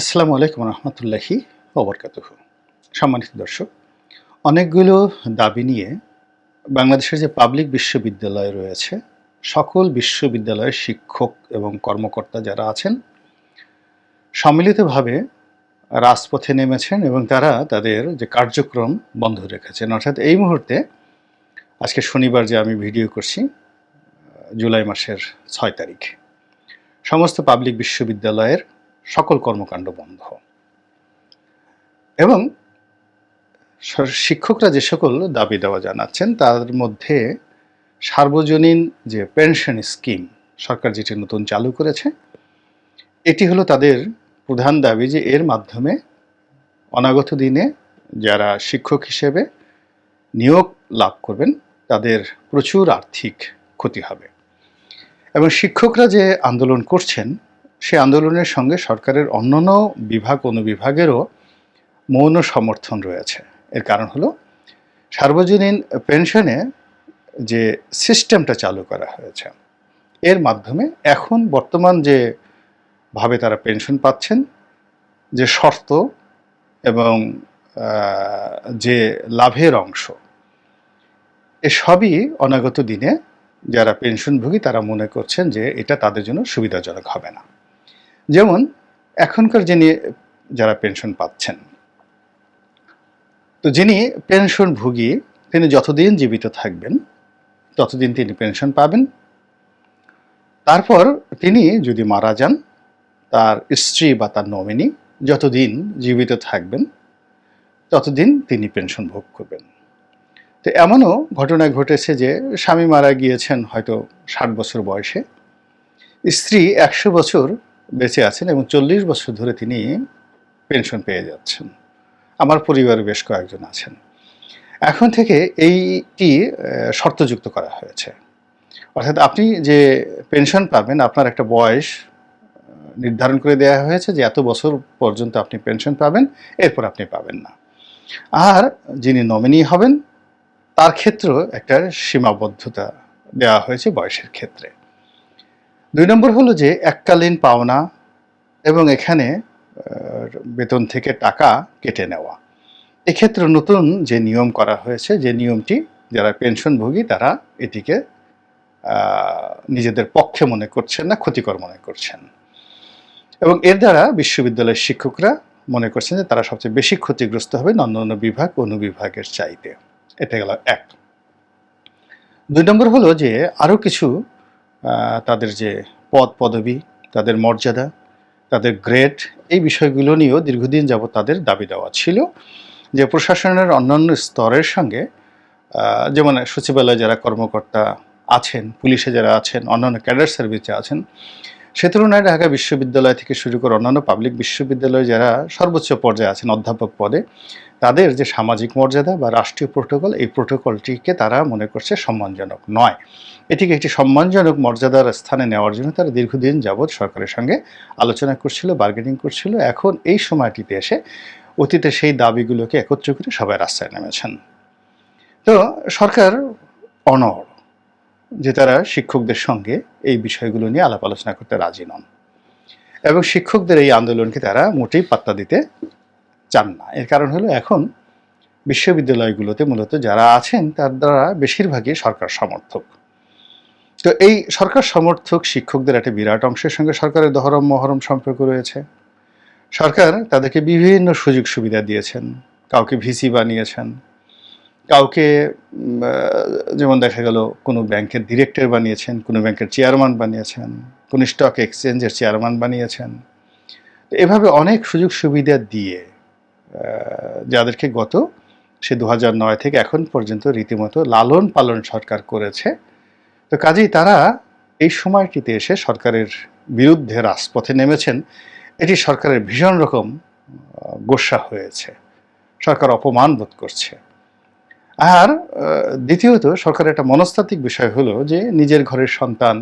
আসসালামু আলাইকুম রহমতুল্লাহি ওবরকাতুহ। সম্মানিত দর্শক, অনেকগুলো দাবি নিয়ে বাংলাদেশের যে পাবলিক বিশ্ববিদ্যালয় রয়েছে, সকল বিশ্ববিদ্যালয়ের শিক্ষক এবং কর্মকর্তা যারা আছেন, সম্মিলিতভাবে রাজপথে নেমেছেন এবং তারা তাদের যে কার্যক্রম বন্ধ রেখেছেন। অর্থাৎ এই মুহূর্তে, আজকে শনিবার যে আমি ভিডিও করছি জুলাই মাসের ছয় তারিখ। সমস্ত পাবলিক বিশ্ববিদ্যালয়ের সকল কর্মকাণ্ড বন্ধ। এবং শিক্ষকরা যে সকল দাবি দেওয়া জানাচ্ছেন, তার মধ্যে সার্বজনীন যে পেনশন স্কিম সরকার যেটি নতুন চালু করেছে, এটি হলো তাদের প্রধান দাবি যে এর মাধ্যমে অনাগত দিনে যারা শিক্ষক হিসেবে নিয়োগ লাভ করবেন, তাদের প্রচুর আর্থিক ক্ষতি হবে। এবং শিক্ষকরা যে আন্দোলন করছেন সে আন্দোলনের সঙ্গে সরকারের অন্যান্য বিভাগ, অনুবিভাগেরও মৌন সমর্থন রয়েছে। এর কারণ হলো, সার্বজনীন পেনশনে যে সিস্টেমটা চালু করা হয়েছে, এর মাধ্যমে এখন বর্তমান যে ভাবে তারা পেনশন পাচ্ছেন, যে শর্ত এবং যে লাভের অংশ এসবই অনাগত দিনে যারা পেনশনভোগী তারা মনে করছেন যে এটা তাদের জন্য সুবিধাজনক হবে না। যেমন এখনকার যিনি যারা পেনশন পাচ্ছেন, তো যিনি পেনশনভোগী তিনি যতদিন জীবিত থাকবেন, ততদিন তিনি পেনশন পাবেন। তারপর তিনি যদি মারা যান, তার স্ত্রী বা তার নমিনি যতদিন জীবিত থাকবেন, ততদিন তিনি পেনশন ভোগ করবেন। তো এমনও ঘটনা ঘটেছে যে স্বামী মারা গিয়েছেন হয়তো ষাট বছর বয়সে, স্ত্রী একশো বছর বেঁচে আছেন এবং চল্লিশ বছর ধরে তিনি পেনশন পেয়ে যাচ্ছেন। আমার পরিবারে বেশ কয়েকজন আছেন। এখন থেকে এইটি শর্তযুক্ত করা হয়েছে। অর্থাৎ আপনি যে পেনশন পাবেন, আপনার একটা বয়স নির্ধারণ করে দেওয়া হয়েছে যে এত বছর পর্যন্ত আপনি পেনশন পাবেন, এরপর আপনি পাবেন না। আর যিনি নমিনি হবেন, তার ক্ষেত্রেও একটা সীমাবদ্ধতা দেওয়া হয়েছে বয়সের ক্ষেত্রে। দুই নম্বর হলো যে এককালীন পাওনা এবং এখানে বেতন থেকে টাকা কেটে নেওয়া। এক্ষেত্রে নতুন যে নিয়ম করা হয়েছে, যে নিয়মটি যারা পেনশনভোগী তারা এটিকে নিজেদের পক্ষে মনে করছেন না, ক্ষতিকর মনে করছেন। এবং এর দ্বারা বিশ্ববিদ্যালয়ের শিক্ষকরা মনে করছেন যে তারা সবচেয়ে বেশি ক্ষতিগ্রস্ত হবে অন্যান্য বিভাগ, অনুবিভাগের চাইতে। এটা গেল এক। দুই নম্বর হলো যে আরও কিছু তাদের যে পদ পদবি, তাদের মর্যাদা, তাদের গ্রেড এই বিষয়গুলো নিয়েও দীর্ঘদিন যাব তাদের দাবি দেওয়া ছিল যে প্রশাসনের অন্যান্য স্তরের সঙ্গে যেমন সচিবালয়ে যারা কর্মকর্তা আছেন, পুলিশে যারা আছেন, অন্যান্য ক্যাডার সার্ভিসে আছেন সে তুলনায় ঢাকা বিশ্ববিদ্যালয় থেকে শুরু করে অন্যান্য পাবলিক বিশ্ববিদ্যালয়ে যারা সর্বোচ্চ পর্যায়ে আছেন, অধ্যাপক পদে, তাদের যে সামাজিক মর্যাদা বা রাষ্ট্রীয় প্রোটোকল, এই প্রোটোকলটিকে তারা মনে করছে সম্মানজনক নয়। এটিকে একটি সম্মানজনক মর্যাদার স্থানে নেওয়ার জন্য তারা দীর্ঘদিন যাবৎ সরকারের সঙ্গে আলোচনা করছিল বার্গেনিং করছিল। এখন এই সময়টিতে এসে অতীতে সেই দাবিগুলোকে একত্র করে সবাই রাস্তায় নেমেছেন। তো সরকার অনড় যে তারা শিক্ষকদের সঙ্গে এই বিষয়গুলো নিয়ে আলাপ আলোচনা করতে রাজি নন। এবং শিক্ষকদের এই আন্দোলনকে তারা মোটেই পাত্তা দিতে চান না। এর কারণ হলো এখন বিশ্ববিদ্যালয়গুলোতে মূলত যারা আছেন, তার দ্বারা বেশিরভাগই সরকার সমর্থক। তো এই সরকার সমর্থক শিক্ষকদের একটা বিরাট অংশের সঙ্গে সরকারের দহরম মহরম সম্পর্ক রয়েছে। সরকার তাদেরকে বিভিন্ন সুযোগ সুবিধা দিয়েছেন, কাউকে ভিসি বানিয়েছেন কাউকে যেমন দেখা গেল কোনো ব্যাংকের ডিরেক্টর বানিয়েছেন, কোনো ব্যাংকের চেয়ারম্যান বানিয়েছেন, কোনো স্টক এক্সচেঞ্জের চেয়ারম্যান বানিয়েছেন। এভাবে অনেক সুযোগ সুবিধা দিয়ে যাদেরকে গত, সে দু নয় থেকে এখন পর্যন্ত রীতিমতো লালন পালন সরকার করেছে। তো কাজেই তারা এই সময়টিতে এসে সরকারের বিরুদ্ধে রাজপথে নেমেছেন। এটি সরকারের ভীষণ রকম গোসা হয়েছে। সরকার অপমান বোধ করছে। আর দ্বিতীয়ত সরকারের একটা মনস্তাত্ত্বিক বিষয় হলো যে নিজের ঘরের সন্তান,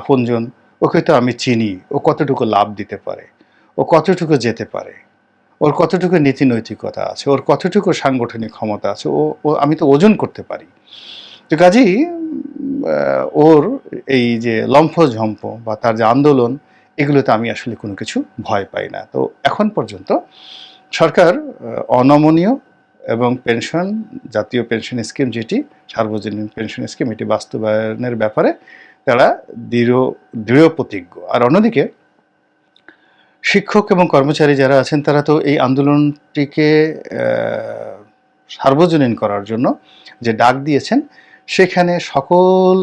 আপনজন, ওকে তো আমি চিনি, ও কতটুকু লাভ দিতে পারে, ও কতটুকু যেতে পারে, ওর কতটুকু নীতি নৈতিকতা আছে, ওর কতটুকু সাংগঠনিক ক্ষমতা আছে, ও ও, আমি তো ওজন করতে পারি। তো কাজেই ওর এই যে লম্ফ ঝম্প বা তার যে আন্দোলন, এগুলোতে আমি আসলে কোনো কিছু ভয় পাই না। তো এখন পর্যন্ত সরকার অনমনীয় এবং পেনশন, জাতীয় পেনশন স্কিম যেটি, সার্বজনীন পেনশন স্কিম, এটি বাস্তবায়নের ব্যাপারে তারা দৃঢ় দৃঢ় প্রতিজ্ঞ আর অন্যদিকে, শিক্ষক এবং কর্মচারী যারা আছেন, তারা তো এই আন্দোলনটিকে সার্বজনীন করার জন্য যে ডাক দিয়েছেন, সেখানে সকল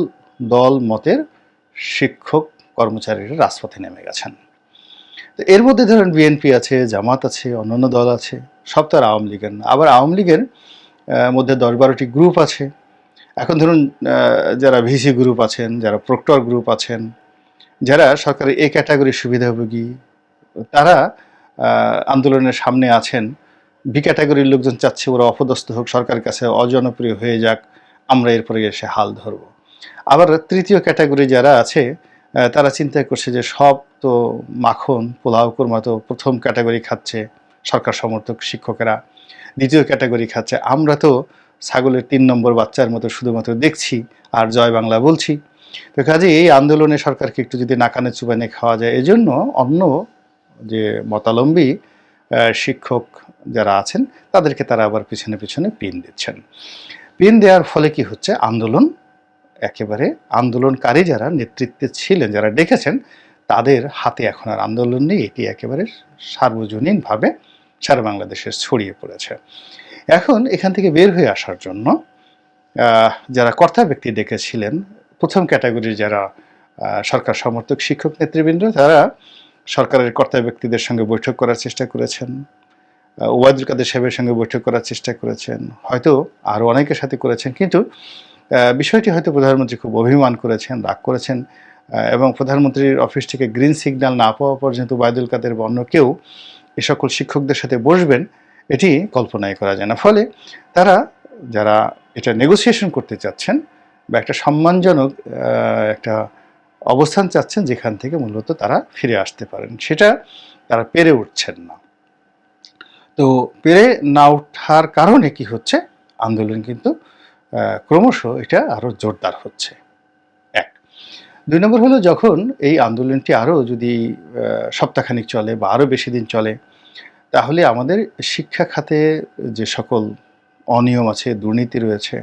দল মতের শিক্ষক কর্মচারীরা রাজপথে নেমে গেছেন। তো এর মধ্যে ধরেন বিএনপি আছে, জামাত আছে, অন্যান্য দল আছে, সব তো আর আওয়ামী লীগের না। আবার আওয়ামী লীগের মধ্যে দশ বারোটি গ্রুপ আছে। এখন ধরুন যারা ভিসি গ্রুপ আছেন, যারা প্রক্টর গ্রুপ আছেন, যারা সরকারের এ ক্যাটাগরির সুবিধাভোগী, তারা আন্দোলনের সামনে আছেন। বি ক্যাটাগরির লোকজন চাচ্ছে ওরা অপদস্থ হোক সরকারের কাছে অজনপ্রিয় হয়ে যাক, আমরা এরপরে এসে হাল ধরব। আবার তৃতীয় ক্যাটাগরি যারা আছে তারা চিন্তা করছে যে সব তো মাখন, পোলাও, কোরমা তো প্রথম ক্যাটাগরি খাচ্ছে সরকার সমর্থক শিক্ষকেরা, দ্বিতীয় ক্যাটাগরি খাচ্ছে। আমরা তো ছাগলের তিন নম্বর বাচ্চার মতো শুধুমাত্র দেখছি আর জয় বাংলা বলছি। তো কাজে এই আন্দোলনে সরকারকে একটু যদি নাকানে চুবানে খাওয়া যায়, এজন্য অন্য যে মতালম্বী শিক্ষক যারা আছেন, তাদেরকে তারা আবার পিছনে পিছনে পিন দিচ্ছেন। পিন দেওয়ার ফলে কি হচ্ছে? আন্দোলন একেবারে আন্দোলনকারী যারা নেতৃত্বে ছিলেন যারা ডেকেছেন তাদের হাতে এখন আর আন্দোলন নেই। এটি একেবারে সার্বজনীনভাবে সারা বাংলাদেশে ছড়িয়ে পড়েছে। এখন এখান থেকে বের হয়ে আসার জন্য যারা কর্তা ব্যক্তি ডেকেছিলেন প্রথম ক্যাটাগরির যারা সরকার সমর্থক শিক্ষক নেতৃবৃন্দ তারা সরকারের কর্তা ব্যক্তিদের সঙ্গে বৈঠক করার চেষ্টা করেছেন আহ, ওবায়দুল কাদের সাহেবের সঙ্গে বৈঠক করার চেষ্টা করেছেন হয়তো আরও অনেকের সাথে করেছেন কিন্তু বিষয়টি হয়তো প্রধানমন্ত্রী খুব অভিমান করেছেন, রাগ করেছেন এবং প্রধানমন্ত্রীর অফিস থেকে গ্রিন সিগন্যাল না পাওয়া পর্যন্ত ওবায়দুল কাদের বা অন্য কেউ এ সকল শিক্ষকদের সাথে বসবেন, এটি কল্পনাই করা যায় না। ফলে তারা যারা এটা নেগোসিয়েশন করতে চাচ্ছেন বা একটা সম্মানজনক একটা অবস্থান চাচ্ছেন, যেখান থেকে মূলত তারা ফিরে আসতে পারেন, সেটা তারা পেরে উঠছেন না। তো পেরে না ওঠার কারণে কি হচ্ছে? আন্দোলন কিন্তু ক্রমশ এটা আরও জোরদার হচ্ছে। এক। দুই নম্বর হলো যখন এই আন্দোলনটি আরও যদি সপ্তাহখানিক চলে বা আরও বেশি দিন চলে, তাহলে আমাদের শিক্ষা খাতে যে সকল অনিয়ম আছে, দুর্নীতি রয়েছে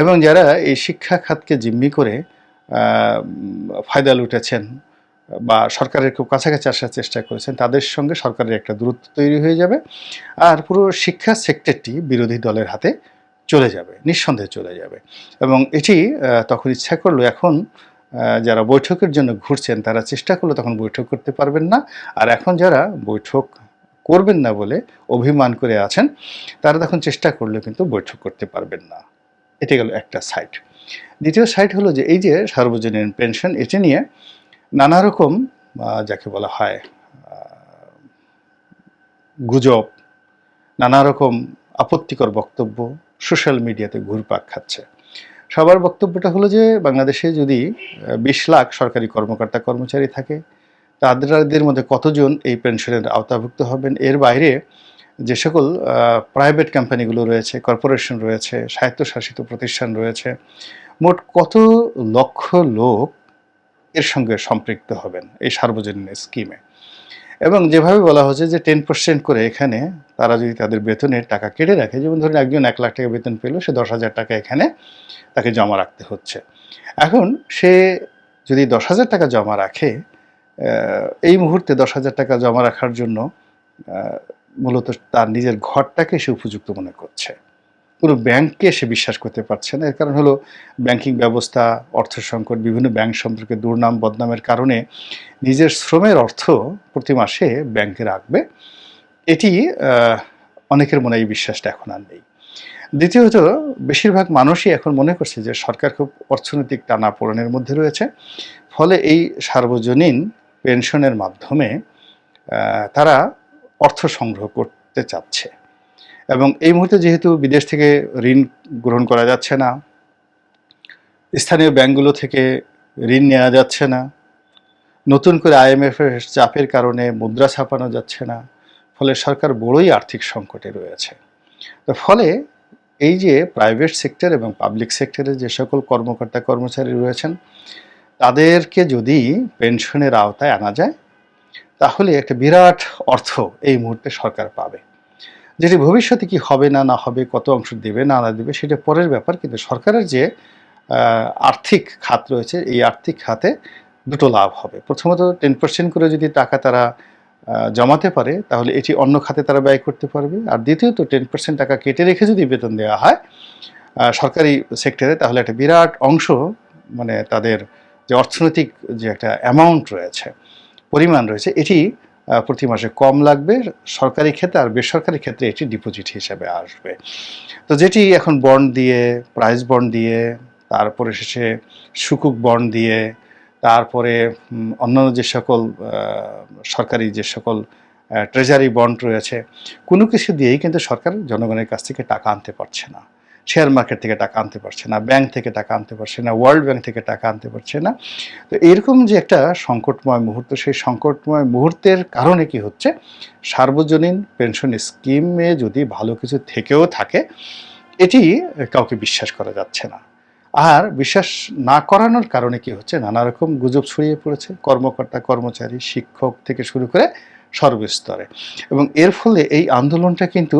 এবং যারা এই শিক্ষা খাতকে জিম্মি করে ফায়দা লুটেছেন বা সরকারের খুব কাছাকাছি আসার চেষ্টা করেছেন, তাদের সঙ্গে সরকারের একটা দূরত্ব তৈরি হয়ে যাবে। আর পুরো শিক্ষা সেক্টরটি বিরোধী দলের হাতে চলে যাবে, নিঃসন্দেহে চলে যাবে। এবং এটি তখন ইচ্ছা করল, এখন যারা বৈঠকের জন্য ঘুরছেন, তারা চেষ্টা করলে তখন বৈঠক করতে পারবেন না। আর এখন যারা বৈঠক করবেন না বলে অভিমান করে আছেন, তারা তখন চেষ্টা করলে কিন্তু বৈঠক করতে পারবেন না। এটি গেল একটা সাইট। দ্বিতীয় সাইট হলো যে, এই যে সার্বজনীন পেনশন, এটি নিয়ে নানা রকম যাকে বলা হয় গুজব, নানা রকম আপত্তিকর বক্তব্য সোশ্যাল মিডিয়াতে ঘুরপাক খাচ্ছে। সবার বক্তব্যটা হলো যে, বাংলাদেশে যদি বিশ লাখ সরকারি কর্মকর্তা, কর্মচারী থাকে, তাদের মধ্যে কতজন এই পেনশনের আওতাভুক্ত হবেন? এর বাইরে যে সকল প্রাইভেট কোম্পানিগুলো রয়েছে কর্পোরেশন রয়েছে, স্বায়ত্তশাসিত প্রতিষ্ঠান রয়েছে, মোট কত লক্ষ লোক এর সঙ্গে সম্পৃক্ত হবেন এই সার্বজনীন স্কিমে এবং যেভাবে বলা হচ্ছে যে টেন পার্সেন্ট করে এখানে তারা যদি তাদের বেতনের টাকা কেটে রাখে, যেমন ধরুন একজন এক লাখ টাকা বেতন পেল, সে দশ হাজার টাকা এখানে তাকে জমা রাখতে হচ্ছে। এখন সে যদি দশ হাজার টাকা জমা রাখে এই মুহূর্তে দশ হাজার টাকা জমা রাখার জন্য মূলত তার নিজের ঘরটাকে সে উপযুক্ত মনে করছে। পুরো ব্যাংককে সে বিশ্বাস করতে পারছে না। এর কারণ হলো ব্যাংকিং ব্যবস্থা, অর্থ সংকট, বিভিন্ন ব্যাংক সম্পর্কে দুর্নাম, বদনামের কারণে নিজের শ্রমের অর্থ প্রতি মাসে ব্যাংকে রাখবে। এটি অনেকের মনে এই বিশ্বাসটা এখন আর নেই। দ্বিতীয়ত, বেশিরভাগ মানুষই এখন মনে করছে যে সরকার খুব অর্থনৈতিক টানা টানাপোড়েনের মধ্যে রয়েছে। ফলে এই সার্বজনীন পেনশনের মাধ্যমে তারা অর্থ সংগ্রহ করতে চাচ্ছে। এবং এই মুহূর্তে যেহেতু বিদেশ থেকে ঋণ গ্রহণ করা যাচ্ছে না, স্থানীয় ব্যাংকগুলো থেকে ঋণ নেওয়া যাচ্ছে না, নতুন করে আইএমএফ এর চাপের কারণে মুদ্রা ছাপানো যাচ্ছে না, ফলে সরকার বড়ই আর্থিক সংকটে রয়েছে। ফলে এই যে প্রাইভেট সেক্টর এবং পাবলিক সেক্টরে যে সকল কর্মকর্তা কর্মচারী রয়েছেন, তাদেরকে যদি পেনশনের আওতায় আনা যায়, তাহলে একটা বিরাট অর্থ এই মুহূর্তে সরকার পাবে। যেটি ভবিষ্যতে কি হবে না না হবে, কত অংশ দেবে, না না দেবে, সেটা পরের ব্যাপার। কিন্তু সরকারের যে আর্থিক খাত রয়েছে, এই আর্থিক খাতে দুটো লাভ হবে। প্রথমত টেন পার্সেন্ট করে যদি টাকা তারা জমাতে পারে, তাহলে এটি অন্য খাতে তারা ব্যয় করতে পারবে। আর দ্বিতীয়ত টেন পার্সেন্ট টাকা কেটে রেখে যদি বেতন দেওয়া হয় সরকারি সেক্টরে তাহলে একটা বিরাট অংশ মানে তাদের যে অর্থনৈতিক যে একটা অ্যামাউন্ট রয়েছে, পরিমাণ রয়েছে, এটি প্রতি মাসে কম লাগবে। সরকারি ক্ষেত্রে আর বেসরকারি ক্ষেত্রে এটি ডিপোজিট হিসেবে আসবে। তো যেটি এখন বন্ড দিয়ে প্রাইস বন্ড দিয়ে, তারপরে শেষে সুকুক বন্ড দিয়ে, তারপরে অন্যান্য যে সকল সরকারি যে সকল ট্রেজারি বন্ড রয়েছে, কোনো কিছু দিয়েই কিন্তু সরকার জনগণের কাছ থেকে টাকা আনতে পারছে না। শেয়ার মার্কেট থেকে টাকা আনতে পারছে না, ব্যাংক থেকে টাকা আনতে পারছে না, ওয়ার্ল্ড ব্যাংক থেকে টাকা আনতে পারছে না। তো এরকম যে একটা সংকটময় মুহূর্ত, সেই সংকটময় মুহূর্তের কারণে কি হচ্ছে? সার্বজনীন পেনশন স্কিমে যদি ভালো কিছু থেকেও থাকে, এটি কাউকে বিশ্বাস করা যাচ্ছে না। আর বিশ্বাস না করানোর কারণে কি হচ্ছে? নানা রকম গুজব ছড়িয়ে পড়েছে, কর্মকর্তা, কর্মচারী, শিক্ষক থেকে শুরু করে সর্বস্তরে। এবং এর ফলে এই আন্দোলনটা কিন্তু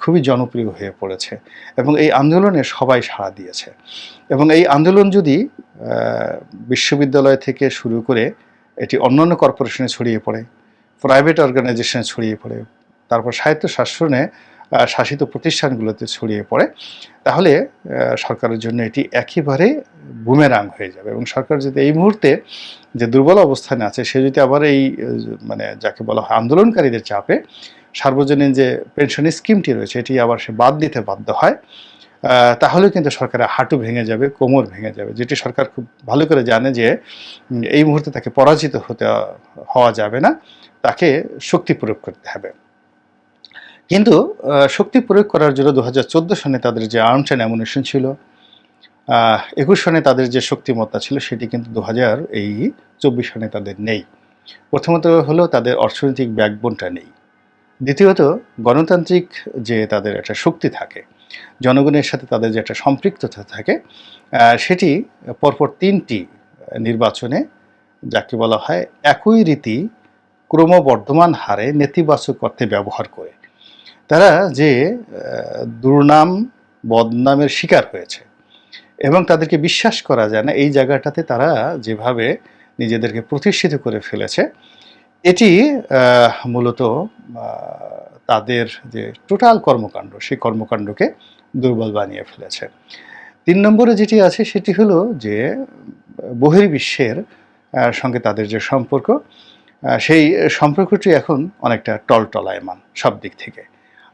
খুবই জনপ্রিয় হয়ে পড়েছে এবং এই আন্দোলনে সবাই সাড়া দিয়েছে। এবং এই আন্দোলন যদি বিশ্ববিদ্যালয় থেকে শুরু করে এটি অন্যান্য কর্পোরেশনে ছড়িয়ে পড়ে, প্রাইভেট অর্গানাইজেশনে ছড়িয়ে পড়ে, তারপর সাহিত্য শাসনে শাসিত প্রতিষ্ঠানগুলোতে ছড়িয়ে পড়ে, তাহলে সরকারের জন্য এটি একেবারে বুমেরাং হয়ে যাবে এবং সরকার যদি এই মুহূর্তে যে দুর্বল অবস্থানে আছে, সে যদি আবার এই মানে যাকে বলা হয় আন্দোলনকারীদের চাপে সার্বজনীন যে পেনশন স্কিমটি রয়েছে, এটি আবার সে বাদ দিতে বাধ্য হয় তাহলে কিন্তু সরকারের হাঁটু ভেঙে যাবে, কোমর ভেঙে যাবে, যেটি সরকার খুব ভালো করে জানে যে এই মুহূর্তে তাকে পরাজিত হতে, হওয়া যাবে না, তাকে শক্তি প্রয়োগ করতে হবে। কিন্তু শক্তি প্রয়োগ করার জন্য দু হাজার চোদ্দ সনে তাদের যে আর্মস অ্যান্ড অ্যামুনেশন ছিল একুশ সনে তাদের যে শক্তিমত্তা ছিল, সেটি কিন্তু দু হাজার এই চব্বিশ সনে তাদের নেই। প্রথমত হলো তাদের অর্থনৈতিক ব্যাকবোনটা নেই। দ্বিতীয়ত, গণতান্ত্রিক যে তাদের একটা শক্তি থাকে, জনগণের সাথে তাদের যে একটা সম্পৃক্ততা থাকে সেটি পরপর তিনটি নির্বাচনে, যাকে বলা হয় একই রীতি ক্রমবর্ধমান হারে নেতিবাচক অর্থে ব্যবহার করে। তারা যে দুর্নাম, বদনামের শিকার হয়েছে এবং তাদেরকে বিশ্বাস করা যায় না, এই জায়গাটাতে তারা যেভাবে নিজেদেরকে প্রতিষ্ঠিত করে ফেলেছে এটি মূলত তাদের যে টোটাল কর্মকাণ্ড, সেই কর্মকাণ্ডকে দুর্বল বানিয়ে ফেলেছে। তিন নম্বরে যেটি আছে, সেটি হলো যে, বহির্বিশ্বের সঙ্গে তাদের যে সম্পর্ক সেই সম্পর্কটি এখন অনেকটা টলটলায়মান সব দিক থেকে।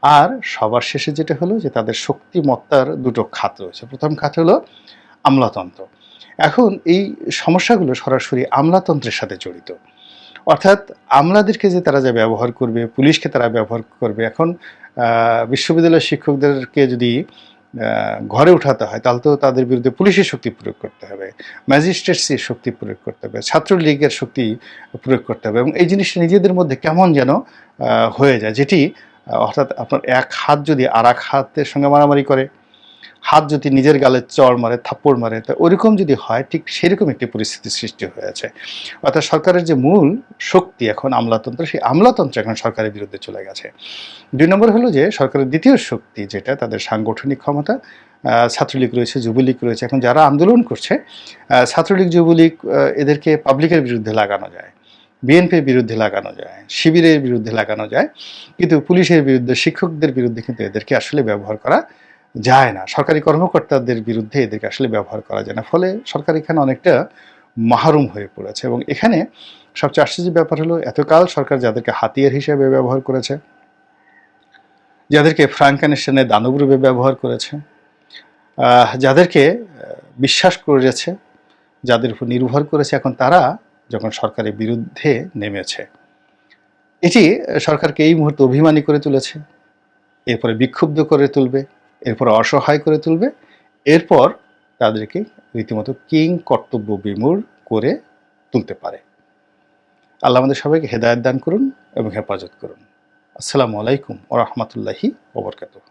আর সবার শেষে যেটা হলো যে, তাদের শক্তিমত্তার দুটো খাত রয়েছে। প্রথম খাত হলো আমলাতন্ত্র। এখন এই সমস্যাগুলো সরাসরি আমলাতন্ত্রের সাথে জড়িত। অর্থাৎ আমলাদেরকে যে তারা যা ব্যবহার করবে, পুলিশকে তারা ব্যবহার করবে, এখন বিশ্ববিদ্যালয়ের শিক্ষকদেরকে যদি ঘরে উঠাতে হয়, তাহলে তো তাদের বিরুদ্ধে পুলিশের শক্তি প্রয়োগ করতে হবে ম্যাজিস্ট্রেটসের শক্তি প্রয়োগ করতে হবে, ছাত্রলীগের শক্তি প্রয়োগ করতে হবে এবং এই জিনিসটা নিজেদের মধ্যে কেমন যেন হয়ে যায়, যেটি অর্থাৎ আপনার এক হাত যদি আর এক হাতের সঙ্গে মারামারি করে হাত যদি নিজের গালে চড় মারে, থাপ্পড় মারে, তা ওইরকম যদি হয়, ঠিক সেরকম একটি পরিস্থিতির সৃষ্টি হয়েছে। অর্থাৎ সরকারের যে মূল শক্তি এখন আমলাতন্ত্র, সেই আমলাতন্ত্র এখন সরকারের বিরুদ্ধে চলে গেছে। দুই নম্বর হলো যে, সরকারের দ্বিতীয় শক্তি যেটা, তাদের সাংগঠনিক ক্ষমতা ছাত্রলীগ রয়েছে, যুবলীগ রয়েছে। এখন যারা আন্দোলন করছে ছাত্রলীগ, যুবলীগ এদেরকে পাবলিকের বিরুদ্ধে লাগানো যায়। বিএনপির বিরুদ্ধে লাগানো যায়, শিবিরের বিরুদ্ধে লাগানো যায়। কিন্তু পুলিশের বিরুদ্ধে, শিক্ষকদের বিরুদ্ধে কিন্তু এদেরকে আসলে ব্যবহার করা যায় না। সরকারি কর্মকর্তাদের বিরুদ্ধে এদেরকে আসলে ব্যবহার করা যায় না। ফলে সরকার এখানে অনেকটা মাহরুম হয়ে পড়েছে এবং এখানে সবচেয়ে আশ্চর্যের ব্যাপার হলো, এতকাল সরকার যাদেরকে হাতিয়ার হিসেবে ব্যবহার করেছে, যাদেরকে ফ্রাঙ্কানিস্টানে দানব রূপে ব্যবহার করেছে যাদেরকে বিশ্বাস করেছে, যাদের উপর নির্ভর করেছে, এখন তারা যখন সরকারের বিরুদ্ধে নেমেছে, এটি সরকারকে এই মুহূর্তে অভিমানী করে তুলেছে, এরপরে বিক্ষুব্ধ করে তুলবে। এরপর অসহায় করে তুলবে। এরপর তাদেরকে রীতিমতো কিং কর্তব্য বিমূর করে তুলতে পারে। আল্লাহ আমাদের সবাইকে হেদায়ত দান করুন এবং হেফাজত করুন। আসসালামু আলাইকুম ও রহমতুল্লাহি ওবরকাতুহ